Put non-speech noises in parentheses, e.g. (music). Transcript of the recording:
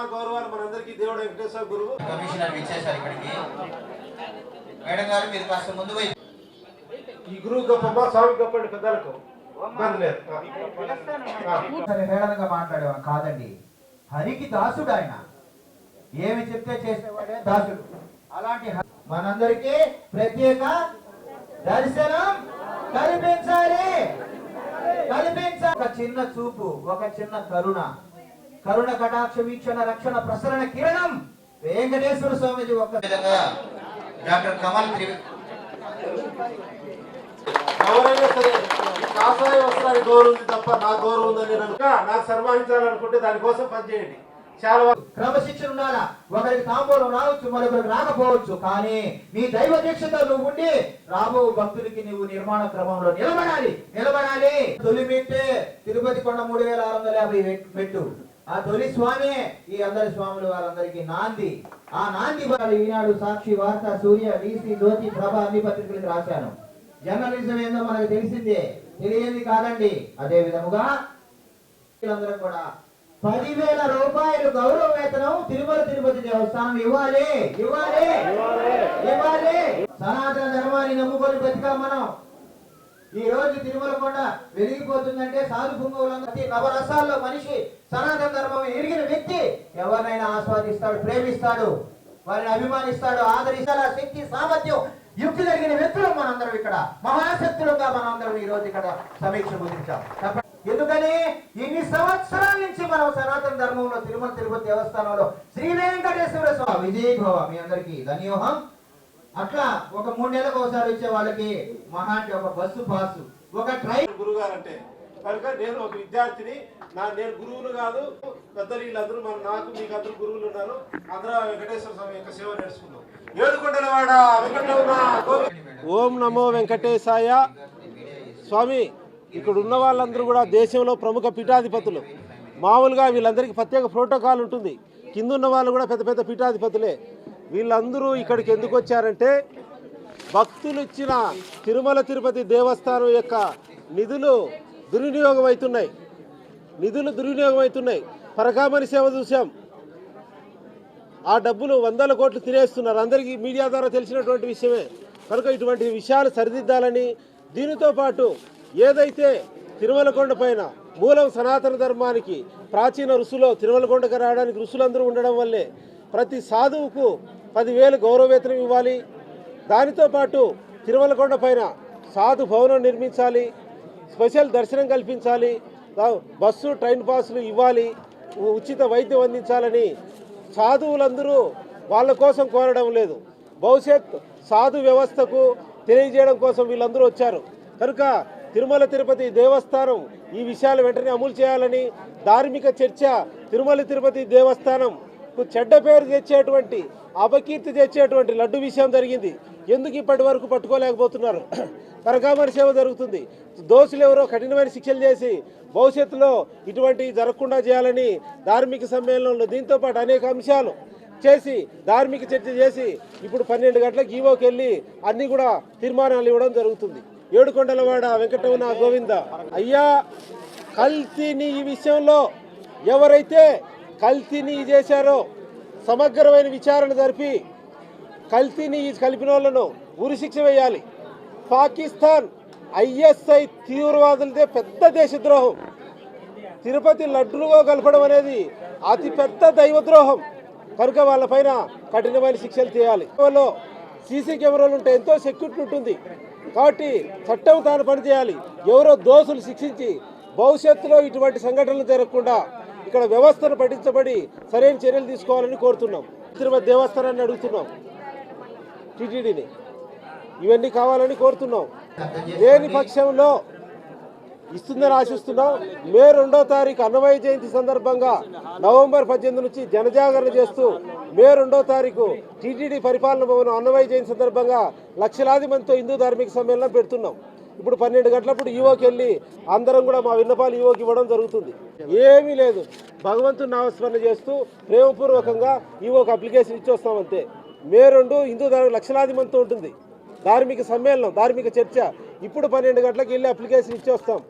ప్రేమ గౌరవాలు మనందరికీ దేవుడు వెంకటేశ్వర గురువు. కమిషనర్ విచ్చేశారు ఇక్కడికి. మేడం గారు మీరు కాస్త ముందు పోయి. ఈ గురువు గొప్ప స్వామి గొప్ప పెద్దలకు. హేళనగా మాట్లాడేవాడు కాదండి. హరికి దాసుడు ఆయన. ఏమి చెప్తే చేసేవాడే దాసుడు. అలాంటి మనందరికీ ప్రత్యేక దర్శనం కల్పించాలి. కల్పించాలి ఒక చిన్న చూపు ఒక చిన్న కరుణ. కరుణ కటాక్ష వీక్షణ రక్షణ ప్రసరణ కిరణం వెంకటేశ్వర స్వామిజీ ఒక విధంగా డాక్టర్ కమల్ త్రివి ఎవరైనా సరే ఈ కాషాయ వస్త్రానికి గౌరవం ఉంది తప్ప నా గౌరవం ఉందని నేను అనుకో. నాకు సన్మానించాలనుకుంటే దానికోసం పనిచేయండి చాలా క్రమశిక్షణ ఉండాలా? ఒకరికి తాంబూలం రావచ్చు మరొకరికి రాకపోవచ్చు కానీ నీ దైవ దీక్షతో నువ్వు ఉండి రాబో భక్తులకి నువ్వు నిర్మాణ క్రమంలో నిలబడాలి నిలబడాలి. తొలి మెట్టే తిరుపతి కొండ మూడు వేల ఆరు వందల యాభై మెట్- మెట్టు. ఆ తొలి స్వామి ఈ అందరి స్వాములు వారందరికీ నాంది. ఆ నాంది ఈనాడు సాక్షి వార్త సూర్య వీసి జ్యోతి ప్రభ అన్ని పత్రికలకు రాశాను. జర్నలిజం ఏందో మనకు తెలిసిందే. తెలియంది కాదండి. అదే విధముగా వీళ్ళందరూ కూడా పదివేల రూపాయలు గౌరవ వేతనం తిరుమల తిరుపతి దేవస్థానం ఇవ్వాలి. ఇవ్వాలి. ఇవ్వాలి. సనాతన ధర్మాన్ని నమ్ముకొని బతికాం మనం. ఈ రోజు తిరుమల కొండ వెలిగిపోతుందంటే సాధు పుంగవులందరి నవరసాల్లో మనిషి సనాతన ధర్మం ఎరిగిన వ్యక్తి ఎవరినైనా ఆస్వాదిస్తాడు ప్రేమిస్తాడు వారిని అభిమానిస్తాడు ఆదరిస్తాడు. ఆ శక్తి సామర్థ్యం యుక్తి జరిగిన వ్యక్తులు మనందరం ఇక్కడ. మహాశక్తులుగా మనందరం ఈ రోజు ఇక్కడ సమీక్ష గురించాం ఎందుకని? ఇన్ని సంవత్సరాల నుంచి మనం సనాతన ధర్మంలో తిరుమల తిరుపతి దేవస్థానంలో శ్రీ వెంకటేశ్వర స్వామి విజయ భవ మీ అందరికి ధన్యోహం. అట్లా ఒక మూడు నెలలకు ఒకసారి వచ్చే వాళ్ళకి మహా అంటే ఒక బస్సు పాసు. ఒక ట్రైన్ గురుగారు అంటే కనుక నేను ఒక విద్యార్థిని నా నేను గురువును కాదు పెద్దలు వీళ్ళందరూ మన నాకు మీకు అందరూ గురువులు ఉన్నారు. అందరూ వెంకటేశ్వర స్వామి యొక్క సేవ నేర్చుకున్నాం ఏడుకొండలవాడ వెంకటరమణ. ఓం నమో వెంకటేశాయ. స్వామి ఇక్కడ ఉన్న వాళ్ళందరూ కూడా దేశంలో ప్రముఖ పీఠాధిపతులు. మామూలుగా వీళ్ళందరికీ ప్రత్యేక ప్రోటోకాల్ ఉంటుంది. కింద ఉన్న వాళ్ళు కూడా పెద్ద పెద్ద పీఠాధిపతులే. వీళ్ళందరూ ఇక్కడికి ఎందుకు వచ్చారంటే భక్తులు ఇచ్చిన తిరుమల తిరుపతి దేవస్థానం యొక్క నిధులు దుర్వినియోగం అవుతున్నాయి. నిధులు దుర్వినియోగం అవుతున్నాయి. పరకామణి సేవ చూసాం ఆ డబ్బులు వందల కోట్లు తినేస్తున్నారు. అందరికీ మీడియా ద్వారా తెలిసినటువంటి విషయమే. కనుక ఇటువంటి విషయాలు సరిదిద్దాలని దీనితో పాటు ఏదైతే తిరుమలకొండ పైన మూలం సనాతన ధర్మానికి ప్రాచీన ఋషులో తిరుమలకొండకు రావడానికి ఋషులందరూ ఉండడం వల్లే ప్రతి సాధువుకు పదివేలు గౌరవ వేతనం ఇవ్వాలి. దానితో పాటు తిరుమలకొండ పైన సాధు భవనం నిర్మించాలి. స్పెషల్ దర్శనం కల్పించాలి. బస్సు ట్రైన్ పాసులు ఇవ్వాలి. ఉచిత వైద్యం అందించాలని సాధువులందరూ వాళ్ళ కోసం కోరడం లేదు. భవిష్యత్ సాధు వ్యవస్థకు తెలియజేయడం కోసం వీళ్ళందరూ వచ్చారు. కనుక తిరుమల తిరుపతి దేవస్థానం ఈ విషయాలు వెంటనే అమలు చేయాలని ధార్మిక చర్చ తిరుమల తిరుపతి దేవస్థానం చెడ్డ పేరు తెచ్చేటువంటి అపకీర్తి తెచ్చేటువంటి లడ్డు విషయం జరిగింది. ఎందుకు ఇప్పటి వరకు పట్టుకోలేకపోతున్నారు? (clears throat) పరకామరి సేవ జరుగుతుంది. దోషులు ఎవరో కఠినమైన శిక్షలు చేసి భవిష్యత్తులో ఇటువంటివి జరగకుండా చేయాలని ధార్మిక సమ్మేళనంలో దీంతో పాటు అనేక అంశాలు చేసి ధార్మిక చర్చ చేసి ఇప్పుడు పన్నెండు గంటలకు ఈవోకి వెళ్ళి అన్నీ కూడా తీర్మానాలు ఇవ్వడం జరుగుతుంది. ఏడుకొండలవాడ వెంకటరమణ గోవింద అయ్యా కల్తీని ఈ విషయంలో ఎవరైతే కల్తీని చేశారో సమగ్రమైన విచారణ జరిపి కల్తీని కలిపిన వాళ్ళను ఉరిశిక్ష వేయాలి. పాకిస్తాన్ ఐఎస్ఐ తీవ్రవాదులదే పెద్ద దేశద్రోహం. తిరుపతి లడ్డులుగా కలపడం అనేది అతి పెద్ద దైవద్రోహం. కనుక వాళ్ళపైన కఠినమైన శిక్షలు చేయాలి. వాళ్ళు సీసీ కెమెరాలు ఉంటే ఎంతో సెక్యూరిటీ ఉంటుంది. కాబట్టి చట్టం తాను పనిచేయాలి. ఎవరో దోషులు శిక్షించి భవిష్యత్తులో ఇటువంటి సంఘటనలు జరగకుండా ఇక్కడ వ్యవస్థను పఠించబడి సరైన చర్యలు తీసుకోవాలని కోరుతున్నాం. తిరుపతి దేవస్థానాన్ని అడుగుతున్నాం. టీటీడీని. ఇవన్నీ కావాలని కోరుతున్నాం. లేని పక్షంలో ఇస్తుందని ఆశిస్తున్నాం. మే రెండో తారీఖు అన్నమయ్య జయంతి సందర్భంగా నవంబర్ పద్దెనిమిది నుంచి జనజాగరణ చేస్తూ మే రెండో తారీఖు టీటీడీ పరిపాలన భవనం అన్నమయ్య జయంతి సందర్భంగా లక్షలాది మందితో హిందూ ధార్మిక సమ్మేళనం పెడుతున్నాం. ఇప్పుడు పన్నెండు గంటలప్పుడు ఈవోకి వెళ్ళి అందరం కూడా మా విన్నపాలు ఈవోకి ఇవ్వడం జరుగుతుంది. ఏమీ లేదు. భగవంతుని నామస్మరణ చేస్తూ ప్రేమపూర్వకంగా ఈవోకి అప్లికేషన్ ఇచ్చి అంతే మే రెండు హిందూ ధర్మ లక్షలాది మందితో ఉంటుంది. ధార్మిక సమ్మేళనం ధార్మిక చర్చ. ఇప్పుడు పన్నెండు గంటలకు వెళ్ళి అప్లికేషన్ ఇచ్చి వస్తాం